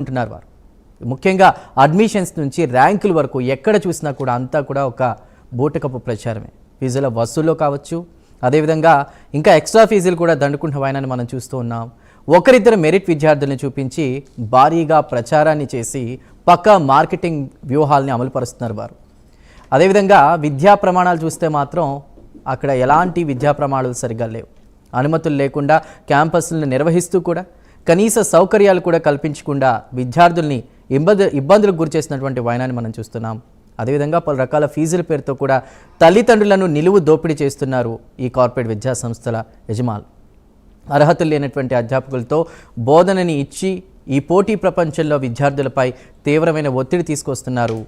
ఉంటున్నారు వారు. ముఖ్యంగా అడ్మిషన్స్ నుంచి ర్యాంకుల వరకు ఎక్కడ చూసినా కూడా అంతా కూడా ఒక బూటకపు ప్రచారమే. ఫీజుల వసూల్లో కావచ్చు అదేవిధంగా ఇంకా ఎక్స్ట్రా ఫీజులు కూడా దండుకుంటున్నాయని మనం చూస్తూ ఉన్నాం. ఒకరిద్దరు మెరిట్ విద్యార్థులను చూపించి భారీగా ప్రచారాన్ని చేసి పక్కా మార్కెటింగ్ వ్యూహాల్ని అమలుపరుస్తున్నారు వారు. అదేవిధంగా విద్యా ప్రమాణాలు చూస్తే మాత్రం అక్కడ ఎలాంటి విద్యా ప్రమాణాలు సరిగ్గా లేవు. అనుమతులు లేకుండా క్యాంపస్లను నిర్వహిస్తూ కూడా కనీస సౌకర్యాలు కూడా కల్పించకుండా విద్యార్థుల్ని ఇబ్బంది ఇబ్బందులకు గురిచేసినటువంటి వైనాన్ని మనం చూస్తున్నాం. అదేవిధంగా పలు రకాల ఫీజుల పేరుతో కూడా తల్లిదండ్రులను నిలువు దోపిడీ చేస్తున్నారు ఈ కార్పొరేట్ విద్యా సంస్థల యజమానులు. అర్హతలు లేనటువంటి అధ్యాపకులతో బోధనని ఇచ్చి ఈ పోటీ ప్రపంచంలో విద్యార్థులపై తీవ్రమైన ఒత్తిడి తీసుకొస్తున్నారు.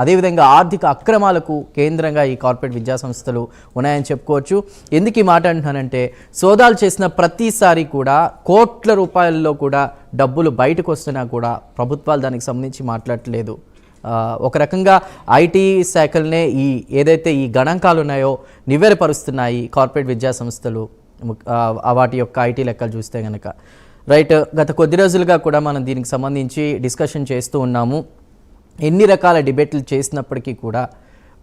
అదేవిధంగా ఆర్థిక అక్రమాలకు కేంద్రంగా ఈ కార్పొరేట్ విద్యా సంస్థలు ఉన్నాయని చెప్పుకోవచ్చు. ఎందుకు ఈ మాట అంటున్నానంటే సోదాలు చేసిన ప్రతిసారి కూడా కోట్ల రూపాయల్లో కూడా డబ్బులు బయటకు వస్తున్నా కూడా ప్రభుత్వాలు దానికి సంబంధించి మాట్లాడట్లేదు. ఒక రకంగా ఐటీ శాఖలనే ఈ ఏదైతే ఈ గణాంకాలు ఉన్నాయో నివేరపరుస్తున్నాయి కార్పొరేట్ విద్యా సంస్థలు వాటి యొక్క ఐటీ లెక్కలు చూస్తే కనుక రైట్ గత కొద్ది రోజులుగా కూడా మనం దీనికి సంబంధించి డిస్కషన్ చేస్తూ ఉన్నాము. ఎన్ని రకాల డిబేట్లు చేసినప్పటికీ కూడా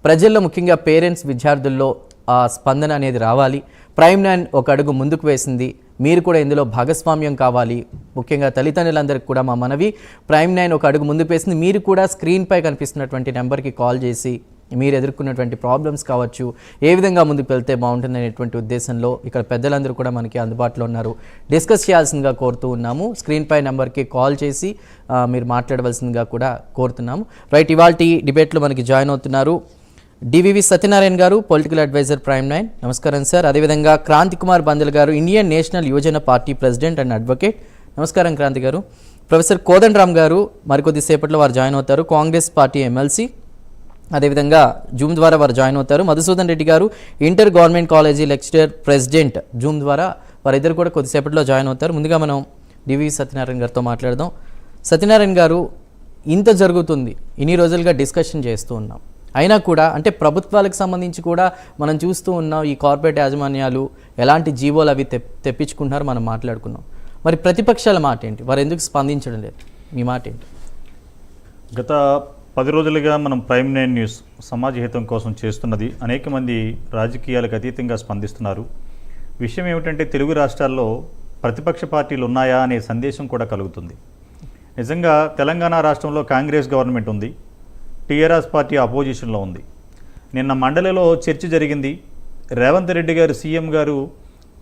ప్రజల్లో ముఖ్యంగా పేరెంట్స్ విద్యార్థుల్లో ఆ స్పందన అనేది రావాలి. ప్రైమ్ నైన్ ఒక అడుగు ముందుకు వేసింది. మీరు కూడా ఇందులో భాగస్వామ్యం కావాలి. ముఖ్యంగా తల్లిదండ్రులందరికీ కూడా మా మనవి. ప్రైమ్ నైన్ ఒక అడుగు ముందుకు వేసింది. మీరు కూడా స్క్రీన్పై కనిపిస్తున్నటువంటి నెంబర్కి కాల్ చేసి మీరు ఎదుర్కొన్నటువంటి ప్రాబ్లమ్స్ కావచ్చు ఏ విధంగా ముందుకు వెళ్తే బాగుంటుంది అనేటువంటి ఉద్దేశంలో ఇక్కడ పెద్దలందరూ కూడా మనకి అందుబాటులో ఉన్నారు. డిస్కస్ చేయాల్సిందిగా కోరుతూ ఉన్నాము. స్క్రీన్పై నెంబర్కి కాల్ చేసి మీరు మాట్లాడవలసిందిగా కూడా కోరుతున్నాము. రైట్ ఇవాళ డిబేట్లో మనకి జాయిన్ అవుతున్నారు DVV Satyanarayana garu political advisor prime nine నమస్కారం సార్. అదేవిధంగా క్రాంతి కుమార్ బందల్ గారు ఇండియన్ నేషనల్ యువజన పార్టీ ప్రెసిడెంట్ అండ్ అడ్వకేట్ నమస్కారం క్రాంతి గారు. ప్రొఫెసర్ కోదండరామ్ గారు మరికొద్ది సేపట్లో వారు జాయిన్ అవుతారు. కాంగ్రెస్ పార్టీ ఎమ్మెల్సీ అదేవిధంగా జూమ్ ద్వారా వారు జాయిన్ అవుతారు. Madhusudan Reddy garu inter government college lecturer president Zoom ద్వారా వారిద్దరు కూడా కొద్దిసేపట్లో జాయిన్ అవుతారు. ముందుగా మనం డివి సత్యనారాయణ గారితో మాట్లాడదాం. సత్యనారాయణ గారు ఇంత జరుగుతుంది. ఇన్ని రోజులుగా డిస్కషన్ చేస్తూ ఉన్నాం. అయినా కూడా అంటే ప్రభుత్వాలకు సంబంధించి కూడా మనం చూస్తూ ఉన్నాం ఈ కార్పొరేట్ యాజమాన్యాలు ఎలాంటి జీవోలు అవి తెప్పించుకుంటున్నారు మనం మాట్లాడుకున్నాం. మరి ప్రతిపక్షాల మాట ఏంటి వారు ఎందుకు స్పందించడం లేదు? మీ మాట ఏంటి గత పది రోజులుగా మనం ప్రైమ్ నైన్ న్యూస్ సమాజ హితం కోసం చేస్తున్నది అనేక మంది రాజకీయాలకు అతీతంగా స్పందిస్తున్నారు. విషయం ఏమిటంటే తెలుగు రాష్ట్రాల్లో ప్రతిపక్ష పార్టీలు ఉన్నాయా అనే సందేశం కూడా కలుగుతుంది. నిజంగా తెలంగాణ రాష్ట్రంలో కాంగ్రెస్ గవర్నమెంట్ ఉంది. టీఆర్ఎస్ పార్టీ అపోజిషన్లో ఉంది. నిన్న మండలిలో చర్చ జరిగింది. రేవంత్ రెడ్డి గారు సీఎం గారు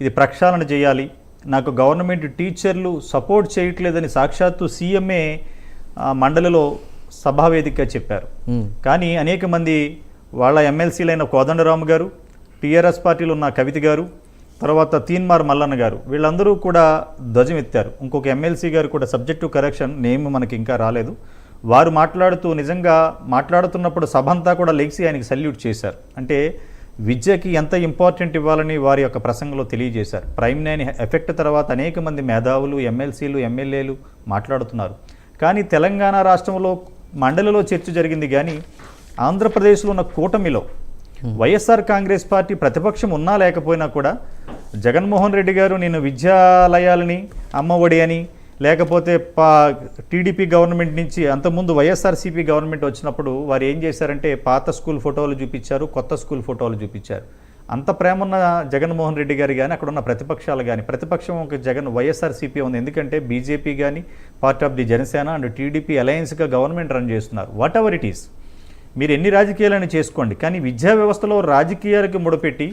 ఇది ప్రక్షాళన చేయాలి. నాకు గవర్నమెంట్ టీచర్లు సపోర్ట్ చేయట్లేదని సాక్షాత్తు సీఎంఏ మండలిలో సభావేదికగా చెప్పారు. కానీ అనేక మంది వాళ్ళ ఎమ్మెల్సీలైన కోదండరాము గారు టీఆర్ఎస్ పార్టీలో ఉన్న కవిత గారు తర్వాత తీన్మార్ మల్లన్న గారు వీళ్ళందరూ కూడా ధ్వజం ఎత్తారు. ఇంకొక ఎమ్మెల్సీ గారు కూడా సబ్జెక్టు కరెక్షన్ నేమ్ మనకి ఇంకా రాలేదు. వారు మాట్లాడుతూ నిజంగా మాట్లాడుతున్నప్పుడు సభ అంతా కూడా లెగ్సి ఆయనకి సల్యూట్ చేశారు. అంటే విద్యకి ఎంత ఇంపార్టెంట్ ఇవ్వాలని వారి యొక్క ప్రసంగంలో తెలియజేశారు. ప్రైమ్ నైన్ ఎఫెక్ట్ తర్వాత అనేక మంది మేధావులు ఎమ్మెల్సీలు ఎమ్మెల్యేలు మాట్లాడుతున్నారు. కానీ తెలంగాణ రాష్ట్రంలో మండలిలో చర్చ జరిగింది కానీ ఆంధ్రప్రదేశ్లో ఉన్న కూటమిలో వైఎస్ఆర్ కాంగ్రెస్ పార్టీ ప్రతిపక్షం ఉన్నా లేకపోయినా కూడా జగన్మోహన్ రెడ్డి గారు నేను విద్యాలయాలని అమ్మఒడి అని లేకపోతే పా టీడీపీ గవర్నమెంట్ నుంచి అంతకుముందు వైఎస్ఆర్సీపీ గవర్నమెంట్ వచ్చినప్పుడు వారు ఏం చేశారంటే పాత స్కూల్ ఫోటోలు చూపించారు కొత్త స్కూల్ ఫోటోలు చూపించారు. అంత ప్రేమ ఉన్న జగన్మోహన్ రెడ్డి గారు కానీ అక్కడ ఉన్న ప్రతిపక్షాలు కానీ ప్రతిపక్షం ఒక జగన్ వైఎస్ఆర్సీపీ ఉంది. ఎందుకంటే బీజేపీ కానీ part of the Janasena and TDP అలయన్స్గా government run చేస్తున్నారు. వాట్ ఎవర్ ఇట్ ఈస్ మీరు ఎన్ని రాజకీయాలను చేసుకోండి. కానీ విద్యా వ్యవస్థలో రాజకీయాలకు ముడిపెట్టి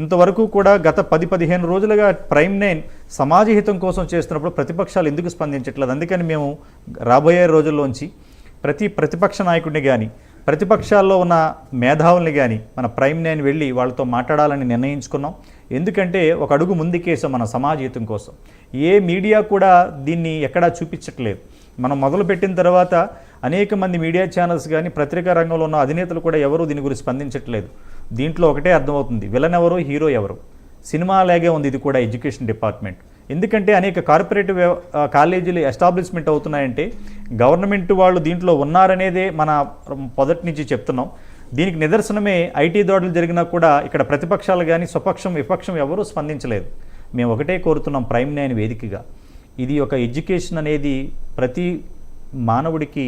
ఇంతవరకు కూడా గత పది పదిహేను రోజులుగా ప్రైమ్ నైన్ సమాజ హితం కోసం చేస్తున్నప్పుడు ప్రతిపక్షాలు ఎందుకు స్పందించట్లేదు? అందుకని మేము రాబోయే రోజుల్లోంచి ప్రతి ప్రతిపక్ష నాయకుడిని కానీ ప్రతిపక్షాల్లో ఉన్న మేధావుల్ని కానీ మన ప్రైమ్ నేను వెళ్ళి వాళ్ళతో మాట్లాడాలని నిర్ణయించుకున్నాం. ఎందుకంటే ఒక అడుగు ముందుకేసాం మన సమాజ కోసం. ఏ మీడియా కూడా దీన్ని ఎక్కడా చూపించట్లేదు. మనం మొదలుపెట్టిన తర్వాత అనేక మంది మీడియా ఛానల్స్ కానీ పత్రికా రంగంలో ఉన్న అధినేతలు కూడా ఎవరు దీని గురించి స్పందించట్లేదు. దీంట్లో ఒకటే అర్థమవుతుంది. విలన్ ఎవరు? హీరో ఎవరు? సినిమా లాగే ఉంది. ఇది కూడా ఎడ్యుకేషన్ డిపార్ట్మెంట్. ఎందుకంటే అనేక కార్పొరేట్ కాలేజీలు ఎస్టాబ్లిష్మెంట్ అవుతున్నాయంటే గవర్నమెంట్ వాళ్ళు దీంట్లో ఉన్నారనేదే మన మొదటి నుంచి చెప్తున్నాం. దీనికి నిదర్శనమే ఐటీ దాడులు జరిగినా కూడా ఇక్కడ ప్రతిపక్షాలు కానీ స్వపక్షం విపక్షం ఎవరూ స్పందించలేదు. మేము ఒకటే కోరుతున్నాం ప్రైమ్ నైన్ వేదికగా. ఇది ఒక ఎడ్యుకేషన్ అనేది ప్రతి మానవుడికి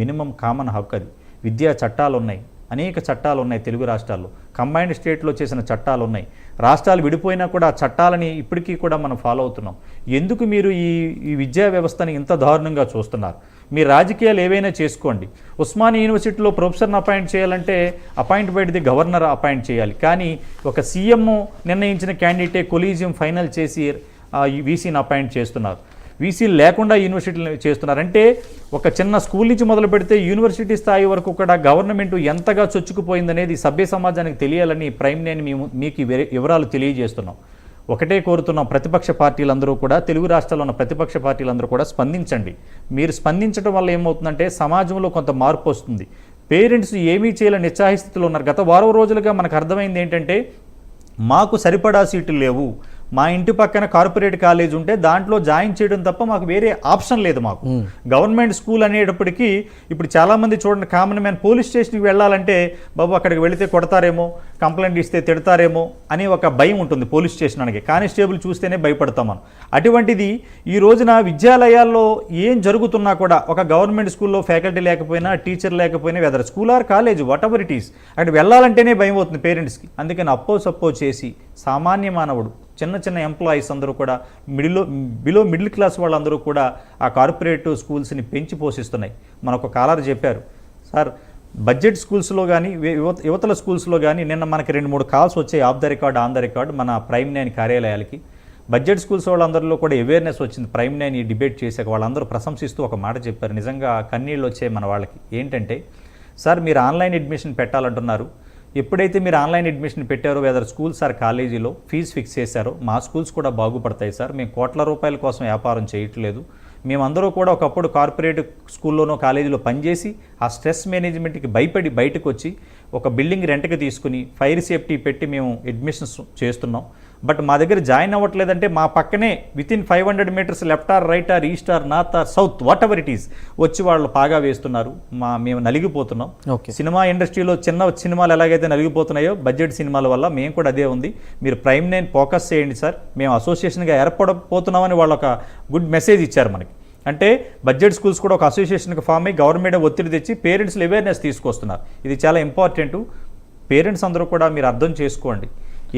మినిమం కామన్ హక్కు అది. విద్యా చట్టాలు ఉన్నాయి అనేక చట్టాలు ఉన్నాయి తెలుగు రాష్ట్రాల్లో. కంబైన్డ్ స్టేట్లో చేసిన చట్టాలు ఉన్నాయి రాష్ట్రాలు విడిపోయినా కూడా చట్టాలని ఇప్పటికీ కూడా మనం ఫాలో అవుతున్నాం. ఎందుకు మీరు ఈ ఈ విద్యా వ్యవస్థని ఇంత దారుణంగా చూస్తున్నారు? మీ రాజకీయాలు ఏవైనా చేసుకోండి. ఉస్మానియా యూనివర్సిటీలో ప్రొఫెసర్ని అపాయింట్ చేయాలంటే appoint by the governor appoint చేయాలి. కానీ ఒక సీఎం నిర్ణయించిన క్యాండిడేటే కొలీజియం ఫైనల్ చేసి వీసీని అపాయింట్ చేస్తున్నారు. వీసీ లేకుండా యూనివర్సిటీలు చేస్తున్నారంటే ఒక చిన్న స్కూల్ నుంచి మొదలు పెడితే యూనివర్సిటీ స్థాయి వరకు కూడా గవర్నమెంట్ ఎంతగా చొచ్చుకుపోయిందనేది సభ్య సమాజానికి తెలియాలని ప్రైమ్ నేను మేము మీకు వివరాలు తెలియజేస్తున్నాం. ఒకటే కోరుతున్నాం ప్రతిపక్ష పార్టీలందరూ కూడా తెలుగు రాష్ట్రాల్లో ఉన్న ప్రతిపక్ష పార్టీలందరూ కూడా స్పందించండి. మీరు స్పందించడం వల్ల ఏమవుతుందంటే సమాజంలో కొంత మార్పు వస్తుంది. పేరెంట్స్ ఏమీ చేయలేని నిత్సాహి స్థితిలో ఉన్నారు. గత వారం రోజులుగా మనకు అర్థమైంది ఏంటంటే మాకు సరిపడా సీట్లు లేవు. మా ఇంటి పక్కన కార్పొరేట్ కాలేజ్ ఉంటే దాంట్లో జాయిన్ చేయడం తప్ప మాకు వేరే ఆప్షన్ లేదు మాకు. గవర్నమెంట్ స్కూల్ అనేటప్పటికీ ఇప్పుడు చాలామంది చూడండి కామన్ మ్యాన్ పోలీస్ స్టేషన్కి వెళ్ళాలంటే బాబు అక్కడికి వెళితే కొడతారేమో కంప్లైంట్ ఇస్తే తిడతారేమో అని ఒక భయం ఉంటుంది పోలీస్ స్టేషన్ అనగా కానిస్టేబుల్ చూస్తేనే భయపడతాం మనం. అటువంటిది ఈ రోజున విద్యాలయాల్లో ఏం జరుగుతున్నా కూడా ఒక గవర్నమెంట్ స్కూల్లో ఫ్యాకల్టీ లేకపోయినా టీచర్ లేకపోయినా whether school or college whatever it is అక్కడ వెళ్ళాలంటేనే భయం అవుతుంది పేరెంట్స్కి అందుకని అప్పో సప్పో చేసి సామాన్య మానవుడు చిన్న చిన్న ఎంప్లాయీస్ అందరూ కూడా మిడిల్లో బిలో మిడిల్ క్లాస్ వాళ్ళందరూ కూడా ఆ కార్పొరేట్ స్కూల్స్ని పెంచి పోషిస్తున్నాయి. మనకు కాలర్ చెప్పారు. సార్ బడ్జెట్ స్కూల్స్లో కానీ యువత యువతల స్కూల్స్లో కానీ నిన్న మనకి రెండు మూడు కాల్స్ వచ్చాయి. Off the record on the record మన ప్రైమ్ నైన్ కార్యాలయాలకి. బడ్జెట్ స్కూల్స్ వాళ్ళందరిలో కూడా అవేర్నెస్ వచ్చింది. ప్రైమ్ నైన్ ఈ డిబేట్ చేశాక వాళ్ళందరూ ప్రశంసిస్తూ ఒక మాట చెప్పారు. నిజంగా కన్నీళ్ళు వచ్చాయి మన వాళ్ళకి. ఏంటంటే సార్ మీరు ఆన్లైన్ అడ్మిషన్ పెట్టాలంటున్నారు. ఎప్పుడైతే మీరు ఆన్లైన్ అడ్మిషన్ పెట్టారో వెదర్ స్కూల్స్ ఆర్ కాలేజీలో ఫీజు ఫిక్స్ చేశారో మా స్కూల్స్ కూడా బాగుపడతాయి సార్. మేము కోట్ల రూపాయల కోసం వ్యాపారం చేయట్లేదు. మేమందరూ కూడా ఒకప్పుడు కార్పొరేట్ స్కూల్లోనో కాలేజీలో పనిచేసి ఆ స్ట్రెస్ మేనేజ్మెంట్కి భయపడి బయటకు వచ్చి ఒక బిల్డింగ్ రెంట్కి తీసుకుని ఫైర్ సేఫ్టీ పెట్టి మేము అడ్మిషన్స్ చేస్తున్నాం. బట్ మా దగ్గర జాయిన్ అవ్వట్లేదంటే మా పక్కనే within five hundred metres left or right or east or north or south whatever it is వచ్చి వాళ్ళు పాగా వేస్తున్నారు. మా మేము నలిగిపోతున్నాం. ఓకే. సినిమా ఇండస్ట్రీలో చిన్న సినిమాలు ఎలాగైతే నలిగిపోతున్నాయో బడ్జెట్ సినిమాల వల్ల మేము కూడా అదే ఉంది. మీరు ప్రైమ్ నైన్ ఫోకస్ చేయండి సార్. మేము అసోసియేషన్గా ఏర్పడపోతున్నామని వాళ్ళు ఒక గుడ్ మెసేజ్ ఇచ్చారు మనకి. అంటే బడ్జెట్ స్కూల్స్ కూడా ఒక అసోసియేషన్కి ఫామ్ అయ్యి గవర్నమెంట్ ఒత్తిడి తెచ్చి పేరెంట్స్లో అవేర్నెస్ తీసుకొస్తున్నారు. ఇది చాలా ఇంపార్టెంట్ పేరెంట్స్ అందరూ కూడా మీరు అర్థం చేసుకోండి.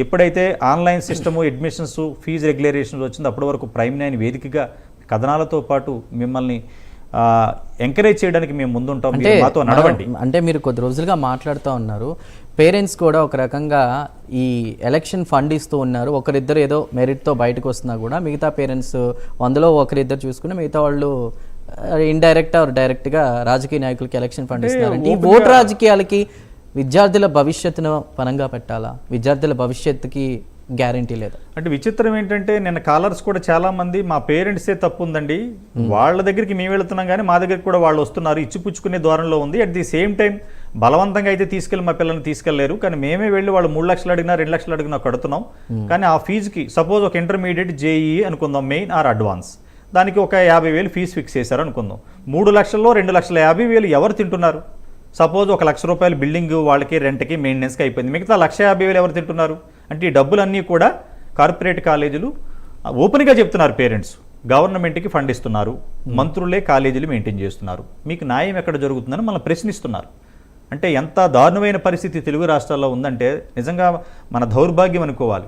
ఎప్పుడైతే online system admissions fee regulations వచ్చిందో అప్పటి వరకు ప్రైమ్ నైన్ వేదికగా కథనాలతో పాటు మిమ్మల్ని ఎంకరేజ్ చేయడానికి మేము ముందుంటాం. మాతో నడవండి. అంటే మీరు కొద్ది రోజులుగా మాట్లాడుతూ ఉన్నారు. పేరెంట్స్ కూడా ఒక రకంగా ఈ ఎలక్షన్ ఫండ్ ఇస్తూ ఉన్నారు. ఒకరిద్దరు ఏదో మెరిట్తో బయటకు వస్తున్నా కూడా మిగతా పేరెంట్స్ వందలో ఒకరిద్దరు చూసుకుని మిగతా వాళ్ళు ఇండైరెక్ట్ ఆర్ డైరెక్ట్గా రాజకీయ నాయకులకి ఎలక్షన్ ఫండ్ ఇస్తున్నారంటే ఈ ఓటు రాజకీయాలకి విద్యార్థుల భవిష్యత్తును పనంగా పెట్టాలా? విద్యార్థుల భవిష్యత్తుకి గ్యారంటీ లేదు? అంటే విచిత్రం ఏంటంటే నిన్న కాలర్స్ కూడా చాలా మంది మా పేరెంట్సే తప్పు ఉందండి వాళ్ళ దగ్గరికి మేము వెళుతున్నాం కానీ మా దగ్గరికి కూడా వాళ్ళు వస్తున్నారు ఇచ్చిపుచ్చుకునే ధోరణిలో ఉంది. అట్ ది సేమ్ టైం బలవంతంగా అయితే తీసుకెళ్ళి మా పిల్లల్ని తీసుకెళ్ళేరు కానీ మేమే వెళ్ళి వాళ్ళు మూడు లక్షలు అడిగినా రెండు లక్షలు అడిగినా కడుతున్నాం. కానీ ఆ ఫీజుకి సపోజ్ ఒక ఇంటర్మీడియట్ జేఈ అనుకుందాం మెయిన్ ఆర్ అడ్వాన్స్. దానికి ఒక యాభై వేలు ఫీజు ఫిక్స్ చేశారు అనుకుందాం. మూడు లక్షల్లో రెండు లక్షల యాభై వేలు ఎవరు తింటున్నారు? సపోజ్ ఒక లక్ష రూపాయలు బిల్డింగ్ వాళ్ళకి రెంట్కి మెయింటెనెన్స్కి అయిపోయింది. మిగతా లక్ష యాభై వేలు ఎవరు తింటున్నారు? అంటే ఈ డబ్బులన్నీ కూడా కార్పొరేట్ కాలేజీలు ఓపెన్గా చెప్తున్నారు పేరెంట్స్. గవర్నమెంట్కి ఫండ్ ఇస్తున్నారు. మంత్రులే కాలేజీలు మెయింటైన్ చేస్తున్నారు. మీకు న్యాయం ఎక్కడ జరుగుతుందని మనం ప్రశ్నిస్తున్నారు. అంటే ఎంత దారుణమైన పరిస్థితి తెలుగు రాష్ట్రాల్లో ఉందంటే నిజంగా మన దౌర్భాగ్యం అనుకోవాలి.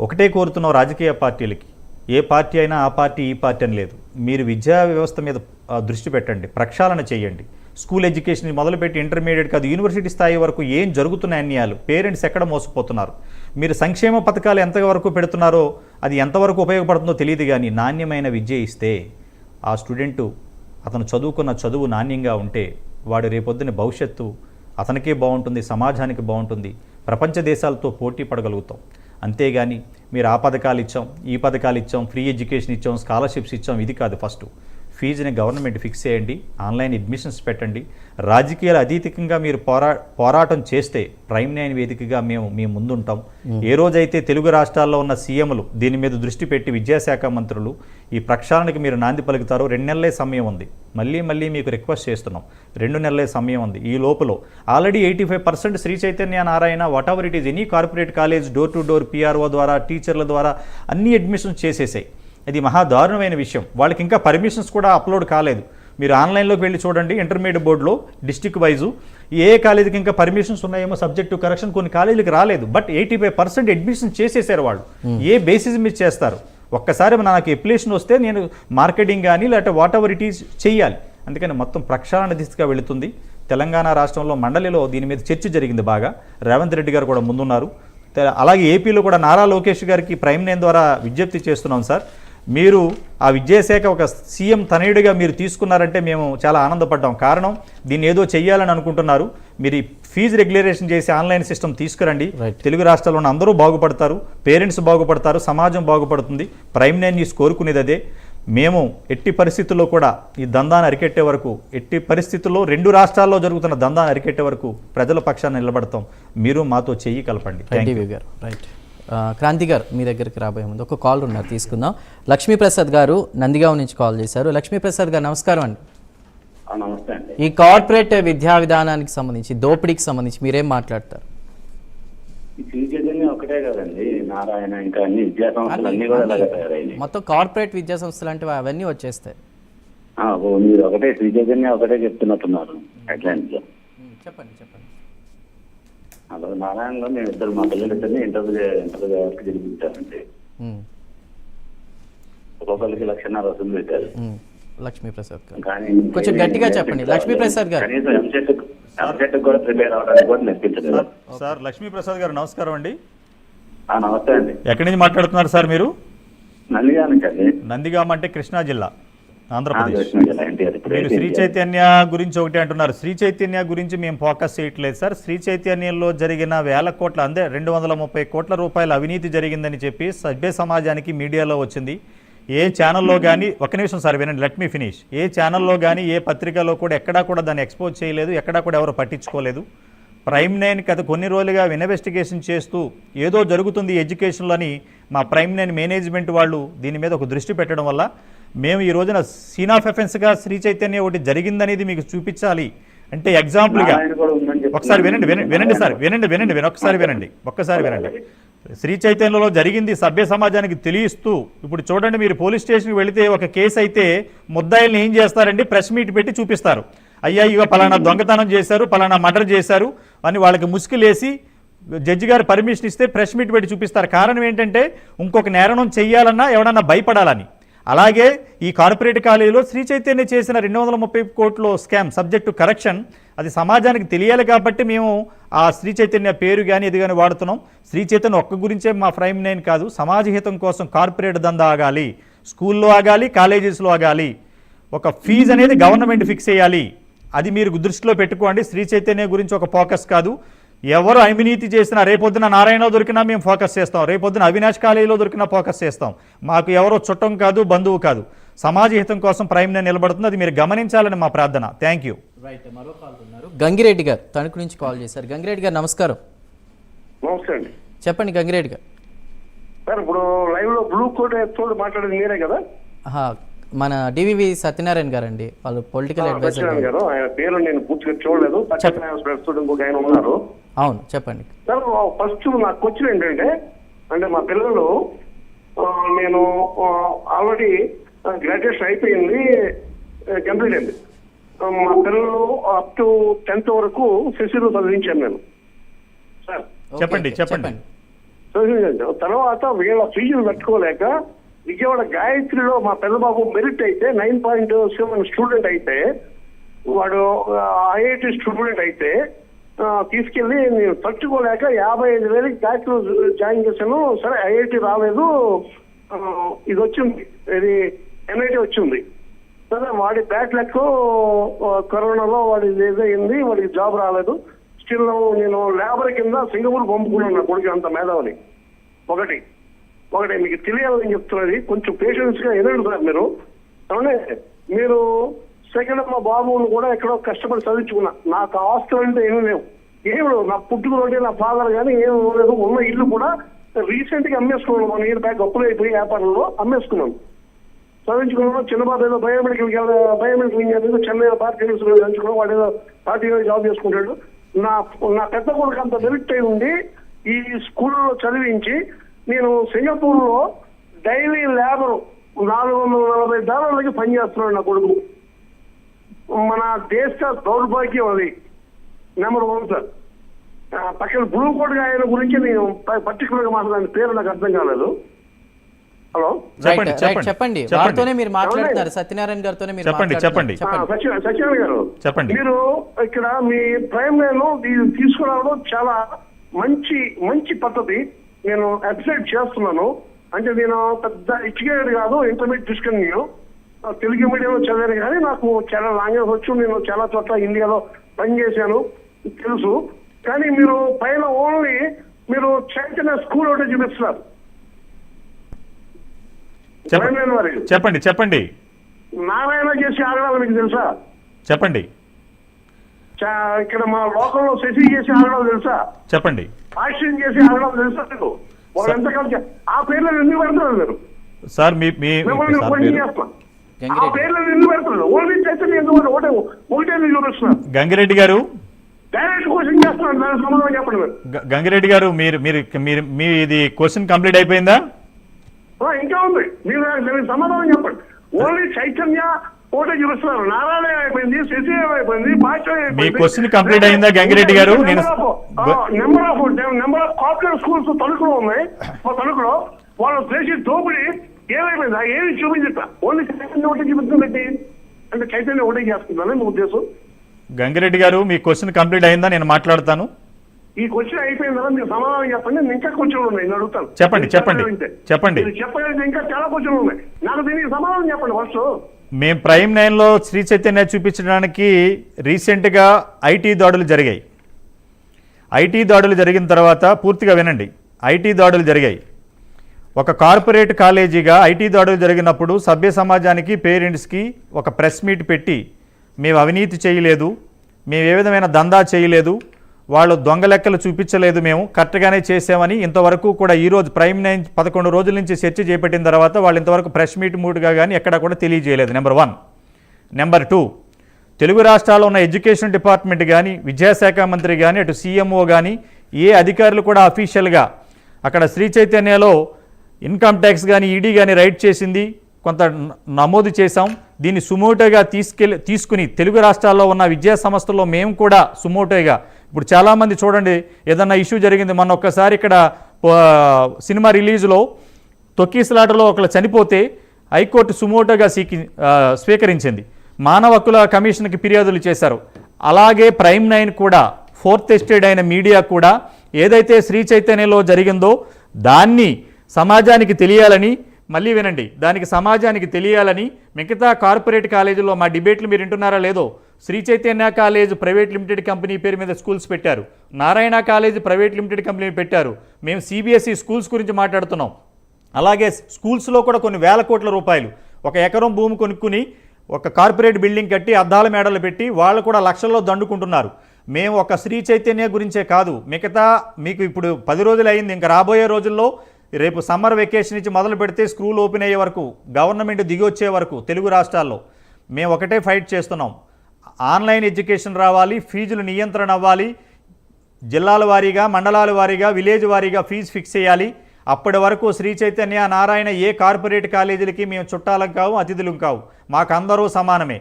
ఒకటే కోరుతున్నాం రాజకీయ పార్టీలకి. ఏ పార్టీ అయినా ఆ పార్టీ ఈ పార్టీ అని లేదు. మీరు విద్యా వ్యవస్థ మీద దృష్టి పెట్టండి. ప్రక్షాళన చేయండి. స్కూల్ ఎడ్యుకేషన్ మొదలుపెట్టి ఇంటర్మీడియట్ కాదు యూనివర్సిటీ స్థాయి వరకు ఏం జరుగుతున్నాయి అన్యాయాలు? పేరెంట్స్ ఎక్కడ మోసపోతున్నారు? మీరు సంక్షేమ పథకాలు ఎంతవరకు పెడుతున్నారో అది ఎంతవరకు ఉపయోగపడుతుందో తెలియదు కానీ నాణ్యమైన విద్య ఇస్తే ఆ స్టూడెంటు అతను చదువుకున్న చదువు నాణ్యంగా ఉంటే వాడు రేపొద్దున భవిష్యత్తు అతనికే బాగుంటుంది సమాజానికి బాగుంటుంది ప్రపంచ దేశాలతో పోటీ పడగలుగుతాం. అంతేగాని మీరు ఆ పథకాలు ఇచ్చాం ఈ పథకాలు ఇచ్చాం ఫ్రీ ఎడ్యుకేషన్ ఇచ్చాం స్కాలర్షిప్స్ ఇచ్చాం ఇది కాదు ఫస్ట్. ఫీజుని గవర్నమెంట్ ఫిక్స్ చేయండి ఆన్లైన్ అడ్మిషన్స్ పెట్టండి. రాజకీయాలు అతీతంగా మీరు పోరా పోరాటం చేస్తే ప్రైమ్ నైన్ వేదికగా మేము మీ ముందుంటాం. ఏ రోజైతే తెలుగు రాష్ట్రాల్లో ఉన్న సీఎంలు దీని మీద దృష్టి పెట్టి విద్యాశాఖ మంత్రులు ఈ ప్రక్షాళనకి మీరు నాంది పలుకుతారో రెండు నెలలే సమయం ఉంది. మళ్ళీ మళ్ళీ మీకు రిక్వెస్ట్ చేస్తున్నాం. రెండు నెలలే సమయం ఉంది. ఈ లోపల already eighty five percent Sri Chaitanya Narayana whatever it is any corporate college door to door PRO ద్వారా టీచర్ల ద్వారా అన్ని అడ్మిషన్స్ చేసేసాయి. ఇది మహా దారుణమైన విషయం. వాళ్ళకి ఇంకా పర్మిషన్స్ కూడా అప్లోడ్ కాలేదు. మీరు ఆన్లైన్లోకి వెళ్ళి చూడండి ఇంటర్మీడియట్ బోర్డులో డిస్టిక్ వైజు ఏ కాలేజీకి ఇంకా పర్మిషన్స్ ఉన్నాయేమో సబ్జెక్టు కరెక్షన్ కొన్ని కాలేజీలకు రాలేదు. But eighty five percent admission చేసేసారు వాళ్ళు. ఏ బేసిస్ మీద చేస్తారు? ఒక్కసారి నాకు అప్లికేషన్ వస్తే నేను మార్కెటింగ్ కానీ లేకపోతే వాట్ ఎవర్ ఇట్ ఈస్ చెయ్యాలి అందుకని మొత్తం ప్రక్షాళన దిశగా వెళుతుంది. తెలంగాణ రాష్ట్రంలో మండలిలో దీని మీద చర్చ జరిగింది బాగా. రేవంత్ రెడ్డి గారు కూడా ముందున్నారు. అలాగే ఏపీలో కూడా నారా లోకేష్ గారికి ప్రైమ్ నైన్ ద్వారా విజ్ఞప్తి చేస్తున్నాం సార్. మీరు ఆ విద్యాశాఖ ఒక సీఎం తనయుడిగా మీరు తీసుకున్నారంటే మేము చాలా ఆనందపడ్డాం. కారణం దీన్ని ఏదో చెయ్యాలని అనుకుంటున్నారు. మీరు ఫీజు రెగ్యులరేషన్ చేసి ఆన్లైన్ సిస్టమ్ తీసుకురండి. తెలుగు రాష్ట్రాల్లో ఉన్న అందరూ బాగుపడతారు. పేరెంట్స్ బాగుపడతారు. సమాజం బాగుపడుతుంది. ప్రైమ్ నైన్ న్యూస్ కోరుకునేది అదే. మేము ఎట్టి పరిస్థితుల్లో కూడా ఈ దందాన్ని అరికెట్టే వరకు ఎట్టి పరిస్థితుల్లో రెండు రాష్ట్రాల్లో జరుగుతున్న దందాన్ని అరికెట్టే వరకు ప్రజల పక్షాన్ని నిలబడతాం. మీరు మాతో చెయ్యి కలపండి. You. DV garu right Kranthi garu మీ దగ్గరికి రాబోయే ముందు ఒక కాల్ ఉన్నారు తీసుకుందాం. లక్ష్మీప్రసాద్ గారు నందిగావ్ నుంచి కాల్ చేశారు. లక్ష్మీప్రసాద్ గారు నమస్కారం అండి. ఆ, నమస్తే అండి. ఈ కార్పొరేట్ విద్యా విధానానికి సంబంధించి దోపిడీకి సంబంధించి మీరేం మాట్లాడతారు? ఒకటే కదండి నారాయణ ఇంకా అన్ని విద్యా సంస్థలు అన్ని కూడా అలాగే తయారైనాయి. మొత్తం కార్పొరేట్ విద్యా సంస్థలు అంటే అవన్నీ వచ్చేస్తాయి. మీరు ఒకటే శ్రీచైతన్య ఒకటే చెప్తున్నట్టున్నారు లో చెప్పండి చెప్పండి. అలా నారాయణలో మేము ఇద్దరు మా పిల్లలిద్దరిని ఇంటర్ ఇంటర్ వరకు జరిపించారండి ఉమ్, ఒక్కొక్కరికి లక్షన్నర వసూలు పెట్టారు. ఉమ్. లక్ష్మీప్రసాద్ గారు. కానీ కొంచెం గట్టిగా చెప్పండి. లక్ష్మీప్రసాద్ గారు. కనీసం ఎంసెట్ ఎంసెట్ కూడా ప్రిపేర్ అవడానికి కూడా నేర్పించలేదు సార్ సార్ లక్ష్మీప్రసాద్ గారు నమస్కారం అండి. ఆ, నమస్తే అండి. ఎక్కడి నుంచి మాట్లాడుతున్నారు సార్ మీరు? నందిగా నుంచి అండి నందిగామ అంటే కృష్ణా జిల్లా. ఆంధ్రప్రదేశ్. మీరు శ్రీ. చైతన్య గురించి ఒకటి అంటున్నారు. శ్రీ చైతన్య గురించి మేము ఫోకస్ చేయట్లేదు సార్. శ్రీ చైతన్యంలో జరిగిన వేల కోట్ల అందే రెండు వందల ముప్పై కోట్ల రూపాయల అవినీతి జరిగిందని చెప్పి సభ్య సమాజానికి మీడియాలో వచ్చింది. ఏ ఛానల్లో కానీ ఒక నిమిషం సార్ వినండి లెట్ మీ ఫినిష్. ఏ ఛానల్లో కానీ ఏ పత్రికలో కూడా ఎక్కడా కూడా దాన్ని ఎక్స్పోజ్ చేయలేదు ఎక్కడా కూడా ఎవరు పట్టించుకోలేదు. ప్రైమ్ నైన్ గత కొన్ని రోజులుగా ఇన్వెస్టిగేషన్ చేస్తూ ఏదో జరుగుతుంది ఎడ్యుకేషన్లో అని మా ప్రైమ్ నైన్ మేనేజ్మెంట్ వాళ్ళు దీని మీద ఒక దృష్టి పెట్టడం వల్ల మేము ఈ రోజున సీన్ ఆఫ్ ఎఫెన్స్గా శ్రీ చైతన్య ఒకటి జరిగిందనేది మీకు చూపించాలి. అంటే ఎగ్జాంపుల్గా. ఒకసారి వినండి వినండి సార్ వినండి వినండి వినండి ఒక్కసారి వినండి ఒక్కసారి వినండి. శ్రీ చైతన్యలో జరిగింది సభ్య సమాజానికి తెలియస్తూ ఇప్పుడు చూడండి మీరు పోలీస్ స్టేషన్కి వెళితే ఒక కేసు అయితే ముద్దాయిల్ని ఏం చేస్తారండి? ప్రెస్ మీట్ పెట్టి చూపిస్తారు. అయ్యా ఇగో పలానా దొంగతనం చేశారు పలానా మర్డర్ చేశారు అని వాళ్ళకి ముసుగులేసి జడ్జి గారు పర్మిషన్ ఇస్తే ప్రెస్ మీట్ పెట్టి చూపిస్తారు. కారణం ఏంటంటే ఇంకొక నేరం చెయ్యాలన్నా ఎవడన్నా భయపడాలని. అలాగే ఈ కార్పొరేట్ కాలేజీలో శ్రీ చైతన్య చేసిన రెండు వందల ముప్పై కోట్లో స్కామ్ సబ్జెక్టు కరెక్షన్ అది సమాజానికి తెలియాలి కాబట్టి మేము ఆ శ్రీ చైతన్య పేరు కానీ ఇది కానీ వాడుతున్నాం. శ్రీ చైతన్య ఒక్క గురించే మా ఫ్రైమ్ నైన్ కాదు సమాజ హితం కోసం కార్పొరేట్ దందా ఆగాలి స్కూల్లో ఆగాలి కాలేజెస్లో ఆగాలి. ఒక ఫీజు అనేది గవర్నమెంట్ ఫిక్స్ చేయాలి. అది మీరు దృష్టిలో పెట్టుకోండి. శ్రీ చైతన్య గురించి ఒక ఫోకస్ కాదు. ఎవరు అవినీతి చేసినా రేపొద్దున నారాయణలో దొరికినా మేము ఫోకస్ చేస్తాం. రేపొద్దున అవినాష్ కాలేజీలో దొరికినా ఫోకస్ చేస్తాం. మాకు ఎవరో చుట్టం కాదు బంధువు కాదు. సమాజ హితం కోసం ప్రైమ్ నేను నిలబడుతుంది. అది మీరు గమనించాలని మా ప్రార్థన. థ్యాంక్ యూ రైట్ మరో గంగిరెడ్డి గారు తణుకు నుంచి కాల్ చేశారు. గంగిరెడ్డి గారు నమస్కారం. నమస్తే అండి. చెప్పండి గంగిరెడ్డి గారు. సార్ ఇప్పుడు లైవ్లో బ్లూ కోట్ తోడు మాట్లాడేది మీరే కదా? ఆహా, మన డివివి సత్యనారాయణ గారు అండి వాళ్ళు పొలిటికల్ అడ్వైజర్ గారు. ఆయన పేరు నేను పూర్తిగా చూడలేదు. ఆయన ఉన్నారు. అవును చెప్పండి. సార్ ఫస్ట్ నాకు క్వశ్చన్ ఏంటంటే అంటే మా పిల్లలు నేను ఆల్రెడీ గ్రాడ్యుయేషన్ అయిపోయింది కంప్లీట్ అయింది. మా పిల్లలు అప్ టు టెన్త్ వరకు శశిలో చదివించాను నేను. సార్. చెప్పండి, చెప్పండి. చదివించాను. తర్వాత వీళ్ళ ఫీజులు కట్టుకోలేక విజయవాడ గాయత్రిలో మా పెద్ద బాబు మెరిట్ అయితే నైన్ పాయింట్ సెవెన్ స్టూడెంట్ అయితే వాడు ఐఐటి స్టూడెంట్ అయితే తీసుకెళ్ళి నేను తట్టుకోలేక యాభై ఐదు వేలకి గాయత్రిలో జాయిన్ చేశాను. సరే ఐఐటి రాలేదు. ఇది వచ్చింది. ఇది ఎన్ఐటి వచ్చింది. సరే వాడి బ్యాట్ లెక్క కరోనాలో వాడి ఇదైంది వాడికి జాబ్ రాలేదు. స్టిల్ నేను లేబర్ కింద సింగపూర్ పంపుకున్నాను నా కొడుకు అంత మేధావిని. ఒకటి. ఒకటి మీకు తెలియాలని చెప్తున్నది. కొంచెం పేషెన్స్గా ఎనండి సార్ మీరు. అవునే మీరు సెకండ్ మా బాబును కూడా ఎక్కడో కష్టపడి చదివించుకున్నా. నాకు ఆస్తులు అంటే ఏమీ లేవు. ఏమి నా పుట్టుకలోంటే నా ఫాదర్ కానీ ఏమి లేదు ఉన్న ఇల్లు కూడా రీసెంట్గా అమ్మేసుకున్నాను మన ఇయర్ బ్యాక్ అప్పులు అయిపోయి వ్యాపారంలో అమ్మేసుకున్నాను చదివించుకున్నాను చిన్న బాబు ఏదో బయోమెడికల్ బయోమెడికల్ ఇంజనీర్ చెన్నై భారతీయ చదివించుకున్నాను వాడు ఏదో పార్టీలో జాబ్ చేసుకుంటాడు. నా నా పెద్ద కొడుకు అంత మెరిట్ అయి ఉండి ఈ స్కూల్లో చదివించి నేను సింగపూర్లో డైలీ లేబర్ నాలుగు వందల నలభై డాలర్లకి పనిచేస్తున్నాడు నా కొడుకు. మన దేశ దౌర్భాగ్యం అది. నెంబర్ వన్ సార్ పక్కన బ్లూ కోట్ ఆయన గురించి నేను పర్టికులర్గా మాట్లాడిన పేరు నాకు అర్థం కాలేదు. హలో చెప్పండి. వారితోనే మీరు మాట్లాడుతున్నారు. సత్యనారాయణ గారితోనే మీరు చెప్పండి. చెప్పండి. సత్యనారాయణ గారు చెప్పండి. మీరు ఇక్కడ మీ ప్రైమ్ లైన్ తీసుకురావడం చాలా మంచి మంచి పద్ధతి. నేను అప్రిషియేట్ చేస్తున్నాను. అంటే నేను పెద్ద ఎడ్యుకేటెడ్ కాదు ఇంటర్మీడియట్ తీసుకుని నేను. తెలుగు మీడియంలో చదివాను కానీ నాకు చాలా లాంగ్వేజ్ వచ్చు నేను చాలా చోట్ల ఇండియాలో పనిచేశాను తెలుసు. కానీ మీరు పైన ఓన్లీ మీరు చైతన్య స్కూల్ ఒకటి చూపిస్తున్నారు. చెప్పండి. చెప్పండి నారాయణ చేసి ఆగడాలు మీకు తెలుసా? చెప్పండి. చా- ఇక్కడ మా లోకంలో శశి చేసి ఆగడం తెలుసా? చెప్పండి. ఆక్సిజన్ చేసి ఆగడం తెలుసా మీకు? వాళ్ళు ఎంత కలిసి ఆ పేర్లను ఎందుకు పెడతారు మీరు? సార్ మీ క్వశ్చన్ గంగిరెడ్డి. గారు? క్వశ్చన్ గంగిరెడ్డి గారు మీరు మీరు మీరు మీ ఇది క్వశ్చన్ కంప్లీట్ అయిపోయిందా? ఇంకా ఉంది. మీరు సమాధానం చెప్పండి. ఓన్లీ చైతన్య ఒకటే చూపిస్తున్నారు. నారాయణ అయిపోయింది శశి అయిపోయింది భాష మీ question complete అయిందా, గంగిరెడ్డి గారు? నేను- number of number of corporate schools తణుకులో ఉన్నాయి. తణుకులో వాళ్ళు చేసి దోపిడి ఏమైపోయింది ఆ ఏమి చూపించట ఓన్లీ చైతన్య ఒకటే చూపించింది అంటే చైతన్య ఒకటే చేస్తుందని మీ ఉద్దేశం. గంగిరెడ్డి గారు మీ క్వశ్చన్ కంప్లీట్ అయిందా? నేను మాట్లాడతాను. ఈ క్వశ్చన్ అయిపోయిన తర్వాత మీరు సమాధానం చెప్పండి. ఇంకా క్వశ్చన్లు ఉన్నాయి. నేను అడుగుతాను. చెప్పండి, చెప్పండి. చెప్పండి. చెప్పగలిగితే ఇంకా చాలా క్వశ్చన్లు ఉన్నాయి. నాకు దీనికి సమాధానం చెప్పండి ఫస్ట్. మేము ప్రైమ్ నైన్లో శ్రీ చైతన్య చూపించడానికి రీసెంట్గా ఐటీ దాడులు జరిగాయి. ఐటీ దాడులు జరిగిన తర్వాత పూర్తిగా వినండి. ఐటీ దాడులు జరిగాయి. ఒక కార్పొరేట్ కాలేజీగా ఐటీ దాడులు జరిగినప్పుడు సభ్య సమాజానికి పేరెంట్స్కి ఒక ప్రెస్ మీట్ పెట్టి మేము అవినీతి చేయలేదు మేము ఏ విధమైన దందా చేయలేదు వాళ్ళు దొంగ లెక్కలు చూపించలేదు మేము కరెక్ట్గానే చేసామని ఇంతవరకు కూడా ఈరోజు ప్రైమ్ నైన్ పదకొండు రోజుల నుంచి చర్చ చేపట్టిన తర్వాత వాళ్ళు ఇంతవరకు ప్రెస్ మీట్ మూడ్గా కానీ ఎక్కడా కూడా తెలియజేయలేదు. Number one. Number two. Telugu రాష్ట్రాల్లో ఉన్న ఎడ్యుకేషన్ డిపార్ట్మెంట్ కానీ విద్యాశాఖ మంత్రి కానీ అటు సీఎంఓ కానీ ఏ అధికారులు కూడా అఫీషియల్గా అక్కడ శ్రీ చైతన్యలో ఇన్కమ్ ట్యాక్స్ కానీ ఈడీ కానీ రైడ్ చేసింది కొంత నమోదు చేశాం. దీన్ని సుమోటోగా తీసుకెళ్ళి తీసుకుని తెలుగు రాష్ట్రాల్లో ఉన్న విద్యా సంస్థల్లో మేము కూడా సుమోటోగా. ఇప్పుడు చాలామంది చూడండి ఏదన్నా ఇష్యూ జరిగింది మొన్న ఒక్కసారి ఇక్కడ సినిమా రిలీజ్లో తొక్కీసలాటలో ఒకళ్ళు చనిపోతే హైకోర్టు సుమోటోగా సీకి స్వీకరించింది. మానవ హక్కుల కమిషన్కి ఫిర్యాదులు చేశారు. అలాగే ప్రైమ్ నైన్ కూడా ఫోర్త్ ఎస్టేట్ అయిన మీడియా కూడా ఏదైతే శ్రీ చైతన్యలో జరిగిందో దాన్ని సమాజానికి తెలియాలని మళ్ళీ వినండి. దానికి సమాజానికి తెలియాలని మిగతా కార్పొరేట్ కాలేజీలో మా డిబేట్లు మీరు వింటున్నారా లేదో Sri Chaitanya college private limited company పేరు మీద స్కూల్స్ పెట్టారు. Narayana college private limited company పెట్టారు. మేము సిబిఎస్ఈ స్కూల్స్ గురించి మాట్లాడుతున్నాం. అలాగే స్కూల్స్లో కూడా కొన్ని వేల కోట్ల రూపాయలు ఒక ఎకరం భూమి కొనుక్కుని ఒక కార్పొరేట్ బిల్డింగ్ కట్టి అద్దాల మేడలు పెట్టి వాళ్ళు కూడా లక్షల్లో దండుకుంటున్నారు. మేము ఒక శ్రీ చైతన్య గురించే కాదు. మిగతా మీకు ఇప్పుడు పది రోజులు అయింది ఇంకా రాబోయే రోజుల్లో రేపు సమ్మర్ వెకేషన్ ఇచ్చి మొదలు పెడితే స్కూల్ ఓపెన్ అయ్యే వరకు గవర్నమెంట్ దిగి వచ్చే వరకు తెలుగు రాష్ట్రాల్లో మేము ఒకటే ఫైట్ చేస్తున్నాం. ఆన్లైన్ ఎడ్యుకేషన్ రావాలి ఫీజులు నియంత్రణ అవ్వాలి జిల్లాల వారీగా మండలాల వారీగా విలేజ్ వారీగా ఫీజు ఫిక్స్ చేయాలి. అప్పటి వరకు శ్రీ చైతన్య నారాయణ ఏ కార్పొరేట్ కాలేజీలకి మేము చుట్టాలం కావు అతిథులం కావు. మాకు అందరూ సమానమే.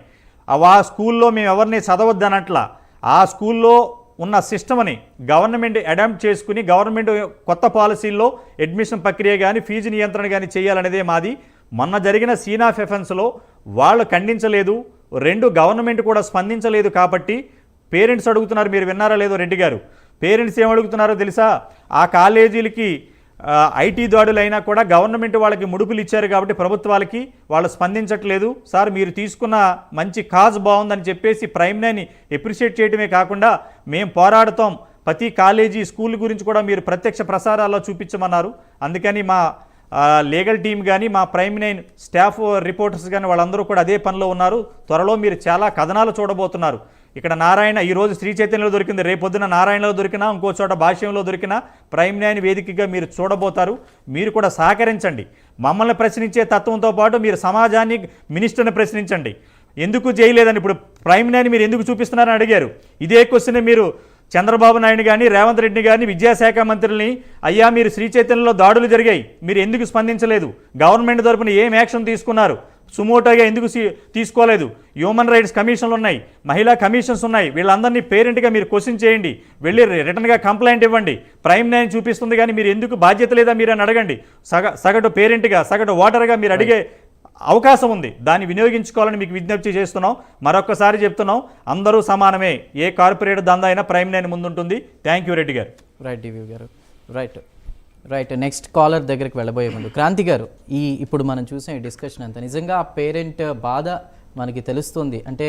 అవి ఆ స్కూల్లో మేము ఎవరిని చదవద్దనట్లా ఆ స్కూల్లో ఉన్న సిస్టమ్ని గవర్నమెంట్ అడాప్ట్ చేసుకుని గవర్నమెంట్ కొత్త పాలసీల్లో అడ్మిషన్ ప్రక్రియ కానీ ఫీజు నియంత్రణ కానీ చేయాలనేదే మాది. మొన్న జరిగిన సీనా ఎఫెన్స్లో వాళ్ళు ఖండించలేదు రెండు గవర్నమెంట్ కూడా స్పందించలేదు కాబట్టి పేరెంట్స్ అడుగుతున్నారు మీరు విన్నారా లేదో రెడ్డి గారు. పేరెంట్స్ ఏం అడుగుతున్నారో తెలుసా? ఆ కాలేజీలకి ఐటీ దాడులు అయినా కూడా గవర్నమెంట్ వాళ్ళకి ముడుపులు ఇచ్చారు కాబట్టి ప్రభుత్వాలకి వాళ్ళు స్పందించట్లేదు. సార్ మీరు తీసుకున్న మంచి కాజ్ బాగుందని చెప్పేసి ప్రైమ్ నైన్ ఎప్రిషియేట్ చేయడమే కాకుండా మేము పోరాడుతాం. ప్రతి కాలేజీ స్కూల్ గురించి కూడా మీరు ప్రత్యక్ష ప్రసారాల్లో చూపించమన్నారు. అందుకని మా లీగల్ టీం కానీ మా ప్రైమ్ నైన్ స్టాఫ్ రిపోర్టర్స్ కానీ వాళ్ళందరూ కూడా అదే పనిలో ఉన్నారు. త్వరలో మీరు చాలా కథనాలు చూడబోతున్నారు. ఇక్కడ నారాయణ ఈరోజు శ్రీ చైతన్యలో దొరికింది. రేపొద్దున నారాయణలో దొరికినా ఇంకో చోట భాష్యంలో దొరికినా ప్రైమ్ వేదికగా మీరు చూడబోతారు. మీరు కూడా సహకరించండి. మమ్మల్ని ప్రశ్నించే తత్వంతో పాటు మీరు సమాజాన్ని మినిస్టర్ని ప్రశ్నించండి. ఎందుకు చేయలేదని ఇప్పుడు ప్రైమ్ మీరు ఎందుకు చూపిస్తున్నారని అడిగారు. ఇదే క్వశ్చన్ మీరు చంద్రబాబు నాయుడు కానీ రేవంత్ రెడ్డి కానీ విద్యాశాఖ మంత్రుల్ని అయ్యా మీరు శ్రీ చైతన్యలో దాడులు జరిగాయి. మీరు ఎందుకు స్పందించలేదు? గవర్నమెంట్ తరపున ఏం యాక్షన్ తీసుకున్నారు? సుమోటోగా ఎందుకు తీసుకోలేదు? హ్యూమన్ రైట్స్ కమిషన్లు ఉన్నాయి మహిళా కమిషన్స్ ఉన్నాయి వీళ్ళందరినీ పేరెంట్గా మీరు క్వశ్చన్ చేయండి వెళ్ళి రిటర్న్గా కంప్లైంట్ ఇవ్వండి. ప్రైమ్ న్యాయం చూపిస్తుంది కానీ మీరు ఎందుకు బాధ్యత లేదా మీరు అని అడగండి. సగ సగటు పేరెంట్గా సగటు ఓటర్గా మీరు అడిగే అవకాశం ఉంది. దాన్ని వినియోగించుకోవాలని మీకు విజ్ఞప్తి చేస్తున్నాం. మరొకసారి చెప్తున్నాం అందరూ సమానమే. ఏ కార్పొరేట్ దందా అయినా prime nine ముందుంటుంది. Thank you Reddy garu. Right DV గారు. రైట్ రైట్ నెక్స్ట్ కాలర్ దగ్గరికి వెళ్ళబోయే ముందు. క్రాంతి గారు ఈ ఇప్పుడు మనం చూసిన ఈ డిస్కషన్ అంతా నిజంగా ఆ పేరెంట్ బాధ మనకి తెలుస్తుంది. అంటే